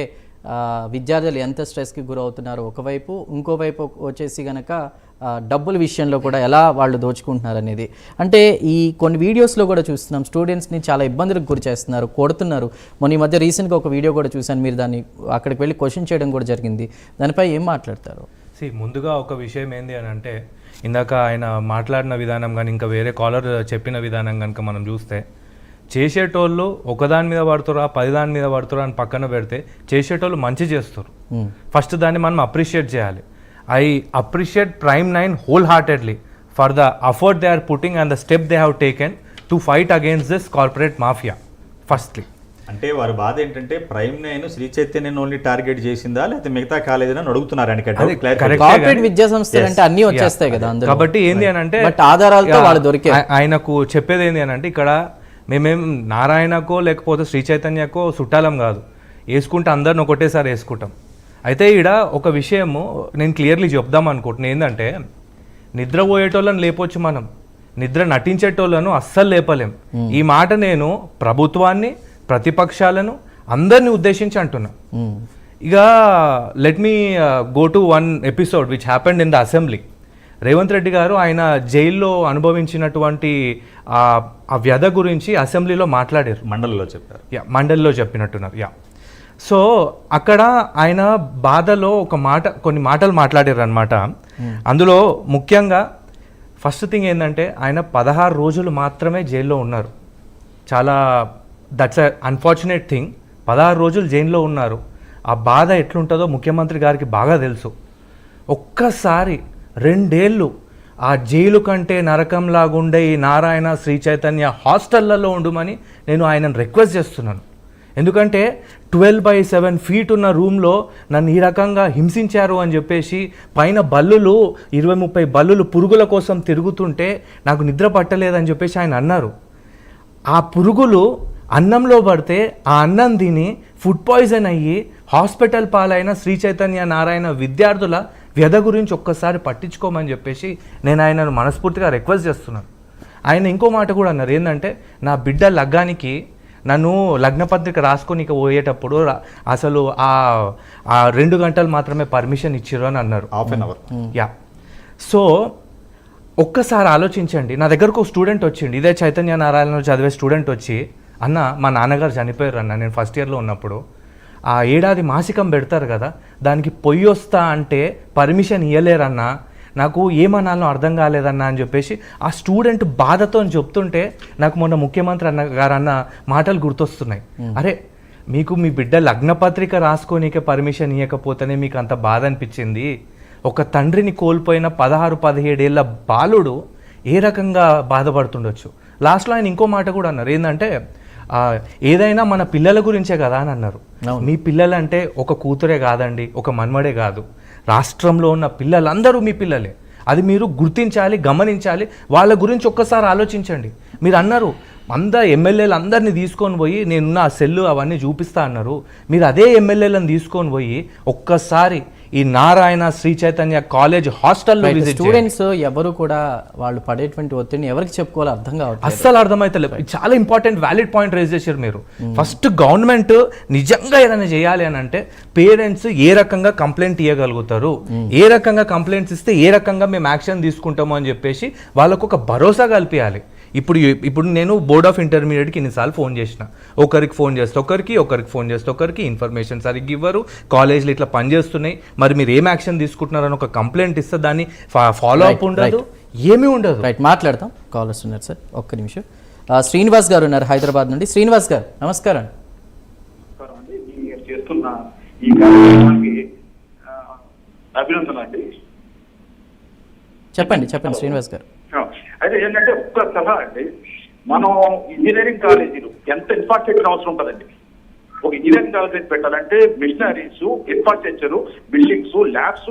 విద్యార్థులు ఎంత స్ట్రెస్కి గురవుతున్నారో ఒకవైపు ఇంకోవైపు వచ్చేసి గనక డబ్బుల విషయంలో కూడా ఎలా వాళ్ళు దోచుకుంటున్నారు అనేది అంటే ఈ కొన్ని వీడియోస్లో కూడా చూస్తున్నాం. స్టూడెంట్స్ని చాలా ఇబ్బందులకు గురి చేస్తున్నారు కొడుతున్నారు. మొన్న ఈ మధ్య రీసెంట్గా ఒక వీడియో కూడా చూశాను. మీరు దాన్ని అక్కడికి వెళ్ళి క్వశ్చన్ చేయడం కూడా జరిగింది. దానిపై ఏం మాట్లాడతారు? సి ముందుగా ఒక విషయం ఏంది అని అంటే ఇందాక ఆయన మాట్లాడిన విధానం కానీ ఇంకా వేరే కాలర్ చెప్పిన విధానం కనుక మనం చూస్తే చేసేటోళ్ళు ఒకదాని మీద పడుతురా పది దాని మీద పడుతురా అని పక్కన పెడితే చేసేటోళ్ళు మంచి చేస్తారు. ఫస్ట్ దాన్ని మనం అప్రిషియేట్ చేయాలి. I appreciate prime nine wholeheartedly for the effort they are putting and the step they have taken to fight against this corporate mafia firstly అంటే వారి బాధ ఏంటంటే prime nine Sri Chaitanya only target చేసిందా? లేకపోతే మిగతా అడుగుతున్నారు అది అని correct. కార్పొరేట్ విద్యా సంస్థలు అంటే అన్ని వచ్చేస్తాయి కదా కాబట్టి ఏంది అని అంటే బట్ ఆధారాలతో వాళ్ళు దొరికే ఆయ- ఆయనకు చెప్పేది ఏంది అని అంటే ఇక్కడ మేమేం నారాయణకో లేకపోతే శ్రీ చైతన్యకో చుట్టాలం కాదు. వేసుకుంటే అందరిని ఒకటేసారి వేసుకుంటాం. అయితే ఈడ ఒక విషయము నేను క్లియర్లీ చెప్దాం అనుకుంటున్నాను ఏంటంటే నిద్రపోయేటోళ్ళని లేపొచ్చు మనం. నిద్ర నటించేటోళ్ళను అస్సలు లేపలేం. ఈ మాట నేను ప్రభుత్వాన్ని ప్రతిపక్షాలను అందరిని ఉద్దేశించి అంటున్నా. ఇక let me go to one episode which happened in the assembly Revanth Reddy గారు ఆయన జైల్లో అనుభవించినటువంటి ఆ ఆ వ్యధ గురించి అసెంబ్లీలో మాట్లాడారు. మండలిలో చెప్పారు. యా మండలిలో చెప్పినట్టున్నారు. యా. సో అక్కడ ఆయన బాధలో ఒక మాట కొన్ని మాటలు మాట్లాడారు అనమాట అందులో ముఖ్యంగా ఫస్ట్ థింగ్ ఏంటంటే ఆయన పదహారు రోజులు మాత్రమే జైల్లో ఉన్నారు. చాలా దట్స్ అ అన్ఫార్చునేట్ థింగ్ పదహారు రోజులు జైల్లో ఉన్నారు. ఆ బాధ ఎట్లుంటుందో ముఖ్యమంత్రి గారికి బాగా తెలుసు. ఒక్కసారి రెండేళ్ళు ఆ జైలు కంటే నరకంలాగుండే ఈ నారాయణ శ్రీ చైతన్య హాస్టళ్ళలో ఉండమని నేను ఆయనను రిక్వెస్ట్ చేస్తున్నాను. ఎందుకంటే ట్వెల్వ్ బై సెవెన్ ఫీట్ ఉన్న రూమ్లో నన్ను ఈ రకంగా హింసించారు అని చెప్పేసి పైన బల్లులు ఇరవై ముప్పై బల్లులు పురుగుల కోసం తిరుగుతుంటే నాకు నిద్ర పట్టలేదని చెప్పేసి ఆయన అన్నారు. ఆ పురుగులు అన్నంలో పడితే ఆ అన్నం తిని ఫుడ్ పాయిజన్ అయ్యి హాస్పిటల్ పాలైన శ్రీ చైతన్య నారాయణ విద్యార్థుల వ్యధ గురించి ఒక్కసారి పట్టించుకోమని చెప్పేసి నేను ఆయనను మనస్ఫూర్తిగా రిక్వెస్ట్ చేస్తున్నాను. ఆయన ఇంకో మాట కూడా అన్నారు. ఏంటంటే నా బిడ్డ లగ్గానికి నన్ను లగ్నపత్రిక రాసుకొని పోయేటప్పుడు అసలు ఆ ఆ రెండు గంటలు మాత్రమే పర్మిషన్ ఇచ్చారు అని అన్నారు. Half an hour yeah so ఒక్కసారి ఆలోచించండి. నా దగ్గరకు ఒక స్టూడెంట్ వచ్చిండి. ఇదే చైతన్య నారాయణలో చదివే స్టూడెంట్ వచ్చి అన్న మా నాన్నగారు చనిపోయారు అన్న నేను ఫస్ట్ ఇయర్లో ఉన్నప్పుడు. ఆ ఏడాది మాసికం పెడతారు కదా దానికి పొయ్యి వస్తా అంటే పర్మిషన్ ఇవ్వలేరన్నా నాకు ఏమనాలో అర్థం కాలేదన్నా అని చెప్పేసి ఆ స్టూడెంట్ బాధతో చెప్తుంటే నాకు మొన్న ముఖ్యమంత్రి అన్న గారు అన్న మాటలు గుర్తొస్తున్నాయి. అరే మీకు మీ బిడ్డ లగ్నపత్రిక రాసుకోనీకే పర్మిషన్ ఇవ్వకపోతేనే మీకు అంత బాధ అనిపించింది. ఒక తండ్రిని కోల్పోయిన పదహారు పదిహేడేళ్ళ బాలుడు ఏ రకంగా బాధపడుతుండొచ్చు? లాస్ట్లో ఆయన ఇంకో మాట కూడా అన్నారు. ఏంటంటే ఏదైనా మన పిల్లల గురించే కదా అని అన్నారు. మీ పిల్లలంటే ఒక కూతురే కాదండి ఒక మన్మడే కాదు. రాష్ట్రంలో ఉన్న పిల్లలందరూ మీ పిల్లలే. అది మీరు గుర్తించాలి గమనించాలి. వాళ్ళ గురించి ఒక్కసారి ఆలోచించండి. మీరు అన్నారు అంద ఎమ్మెల్యేలు అందరినీ తీసుకొని పోయి నేనున్న ఆ సెల్లు అవన్నీ చూపిస్తా అన్నారు. మీరు అదే ఎమ్మెల్యేలను తీసుకొని పోయి ఒక్కసారి ఈ నారాయణ శ్రీ చైతన్య కాలేజ్ హాస్టల్లో. స్టూడెంట్స్ ఎవరు కూడా వాళ్ళు పడేటువంటి ఒత్తిడిని ఎవరికి చెప్పుకోవాలో అర్థం కావట్లేదు. అస్సలు అర్థమైతలేదు చాలా ఇంపార్టెంట్ వ్యాలిడ్ పాయింట్ రేజ్ చేశారు మీరు. ఫస్ట్ గవర్నమెంట్ నిజంగా ఏదైనా చేయాలి అని అంటే పేరెంట్స్ ఏ రకంగా కంప్లైంట్ ఇవ్వగలుగుతారు ఏ రకంగా కంప్లైంట్స్ ఇస్తే ఏ రకంగా మేము యాక్షన్ తీసుకుంటాము అని చెప్పేసి వాళ్ళకు ఒక భరోసా కల్పించాలి ఇప్పుడు ఇప్పుడు నేను బోర్డ్ ఆఫ్ ఇంటర్మీడియట్కి ఇన్నిసార్లు ఫోన్ చేసిన. ఒకరికి ఫోన్ చేస్తే ఒకరికి ఒకరికి ఫోన్ చేస్తే ఒకరికి ఇన్ఫర్మేషన్ సరిగ్గా ఇవ్వరు కాలేజ్లు ఇట్లా పనిచేస్తున్నాయి మరి మీరు ఏం యాక్షన్ తీసుకుంటున్నారని ఒక కంప్లైంట్ ఇస్తే దాన్ని ఫాలో అప్ ఉండదు ఏమీ ఉండదు. రైట్ మాట్లాడతాం. కాలర్స్ ఉన్నారు సార్. ఒక్క నిమిషం. శ్రీనివాస్ గారు ఉన్నారు హైదరాబాద్ నుండి. శ్రీనివాస్ గారు నమస్కారం. అండి. మీరు చేస్తున్న ఈ కార్యక్రమానికి ఆ, అభినందనలు అండి చెప్పండి చెప్పండి శ్రీనివాస్ గారు. అయితే ఏంటంటే ఒక్క సలహా అండి మనం ఇంజనీరింగ్ కాలేజీలు ఎంత ఇన్ఫ్రాస్ట్రక్చర్ అవసరం ఉంటుందండి? ఒక ఇంజనీరింగ్ కాలేజ్ పెట్టాలంటే machineries infrastructure buildings labs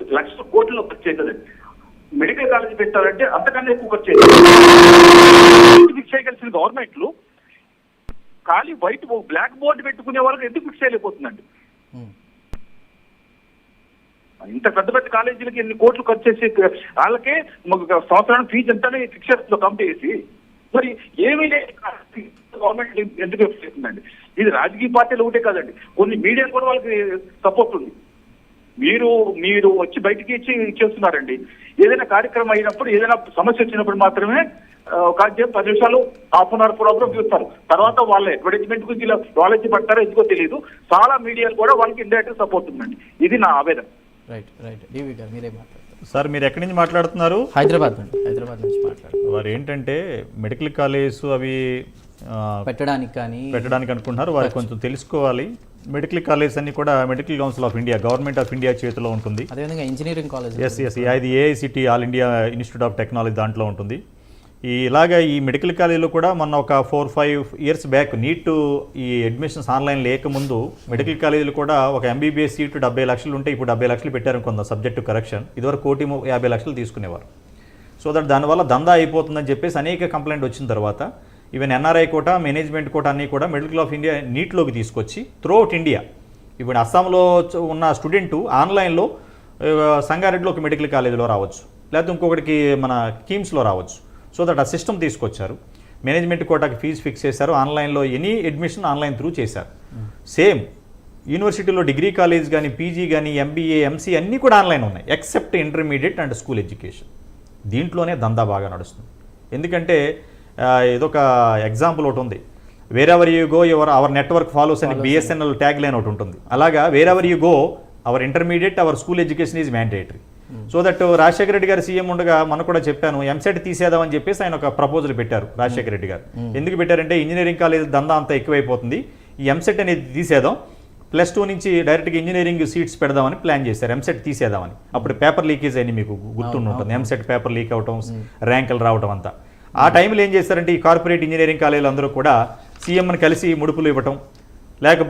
lakh కోట్లు ఖర్చు అవుతుందండి మెడికల్ కాలేజ్ పెట్టాలంటే అంతకన్నా ఎక్కువ ఖర్చు అవుతుంది ఫిక్స్ చేయగలిసిన గవర్నమెంట్లు? ఖాళీ వైట్ బ్లాక్ బోర్డు పెట్టుకునే వాళ్ళకి ఎందుకు ఫిక్స్ చేయలేకపోతుందండి? ఇంత పెద్ద పెద్ద కాలేజీలకి ఎన్ని కోట్లు ఖర్చు చేసి వాళ్ళకే సంవత్సరానికి ఫీజు ఎంతనే ఫిక్స్ చేస్తుంది కమిటీ వేసి మరి ఏమీ లేదు గవర్నమెంట్ ఎందుకు చేస్తుందండి ఇది రాజకీయ పార్టీలు ఒకటే కాదండి. కొన్ని మీడియా కూడా వాళ్ళకి సపోర్ట్ ఉంది. మీరు మీరు వచ్చి బయటికి ఇచ్చి ఇచ్చేస్తున్నారండి ఏదైనా కార్యక్రమం అయినప్పుడు ఏదైనా సమస్య వచ్చినప్పుడు మాత్రమే ఆ, ఒక అధ్యాయం పది నిమిషాలు హాఫ్ అన్ అవర్ ప్రోగ్రామ్ చూస్తారు. తర్వాత వాళ్ళ అడ్వర్టైజ్మెంట్ గురించి ఇలా వాళ్ళకి పడతారో ఎందుకో తెలియదు. చాలా మీడియాలు కూడా వాళ్ళకి ఇండైరెక్ట్ సపోర్ట్ ఉందండి. ఇది నా ఆవేదన. Right right. డివి గారు మీరే మాట్లాడతారు. సార్ మీరు ఎక్కడి నుంచి మాట్లాడుతున్నారు? హైదరాబాద్ నుండి హైదరాబాద్ నుంచి మాట్లాడతారు వారు ఏంటంటే మెడికల్ కాలేజ్ అవి పెట్టడానికి కానీ పెట్టడానికి అనుకుంటున్నారు. వారు కొంచెం తెలుసుకోవాలి. మెడికల్ కాలేజ్ అన్ని కూడా medical council of India government of India చేతిలో ఉంటుంది. అదేవిధంగా ఇంజనీరింగ్ కాలేజ్ ఎస్ ఎస్ ఇది AICTE all India institute of technology దాంట్లో ఉంటుంది. ఈ ఇలాగా ఈ మెడికల్ కాలేజీలో కూడా మొన్న ఒక four five years back NEET ఈ అడ్మిషన్స్ ఆన్లైన్ లేకముందు మెడికల్ కాలేజీలు కూడా ఒక ఎంబీబీఎస్ సీటు డెబ్బై లక్షలు ఉంటే ఇప్పుడు డెబ్బై లక్షలు పెట్టారు కొంత సబ్జెక్టు కరెక్షన్. ఇదివరకు కోటి యాభై లక్షలు తీసుకునేవారు. సో దట్ దానివల్ల దందా అయిపోతుందని చెప్పేసి అనేక కంప్లైంట్ వచ్చిన తర్వాత even NRI quota management quota అన్నీ కూడా మెడికల్ ఆఫ్ ఇండియా నీట్లోకి తీసుకొచ్చి త్రూఅవుట్ ఇండియా ఇప్పుడు అస్సాంలో ఉన్న స్టూడెంట్ ఆన్లైన్లో సంగారెడ్డిలో ఒక మెడికల్ కాలేజీలో రావచ్చు. లేకపోతే ఇంకొకటికి మన కీమ్స్లో రావచ్చు. సో దట్ ఆ సిస్టమ్ తీసుకొచ్చారు. మేనేజ్మెంట్ కోటాకి ఫీజు ఫిక్స్ చేశారు. ఆన్లైన్లో ఎనీ అడ్మిషన్ ఆన్లైన్ త్రూ చేశారు. సేమ్ యూనివర్సిటీలో డిగ్రీ కాలేజ్ కానీ పీజీ కానీ ఎంబీఏ ఎంసీ అన్నీ కూడా ఆన్లైన్ ఉన్నాయి except intermediate and school education. దీంట్లోనే దందా బాగా నడుస్తుంది. ఎందుకంటే ఇదొక ఎగ్జాంపుల్ ఒకటి ఉంది. Wherever you go your our network follows అని బిఎస్ఎన్ఎల్ ట్యాగ్ లైన్ ఒకటి ఉంటుంది. అలాగా wherever you go our intermediate our school education is mandatory so that Rajasekhara Reddy గారు సీఎం ఉండగా మనం కూడా చెప్పాను ఎంసెట్ తీసేద్దామని చెప్పేసి ఆయన ఒక ప్రపోజల్ పెట్టారు రాజశేఖర రెడ్డి గారు. ఎందుకు పెట్టారంటే ఇంజనీరింగ్ కాలేజ్ దందా అంతా ఎక్కువైపోతుంది. ఈ ఎంసెట్ అనేది తీసేద్దాం ప్లస్ టూ నుంచి డైరెక్ట్గా ఇంజనీరింగ్ సీట్స్ పెడదామని ప్లాన్ చేశారు ఎంసెట్ తీసేద్దామని. అప్పుడు పేపర్ లీకేజ్ అని మీకు గుర్తుండి ఉంటుంది ఎంసెట్ పేపర్ లీక్ అవటం ర్యాంకులు రావటం అంతా. ఆ టైంలో ఏం చేశారంటే ఈ కార్పొరేట్ ఇంజనీరింగ్ కాలేజీలు అందరూ కూడా సీఎంని కలిసి ముడుపులు ఇవ్వటం లేకపోతే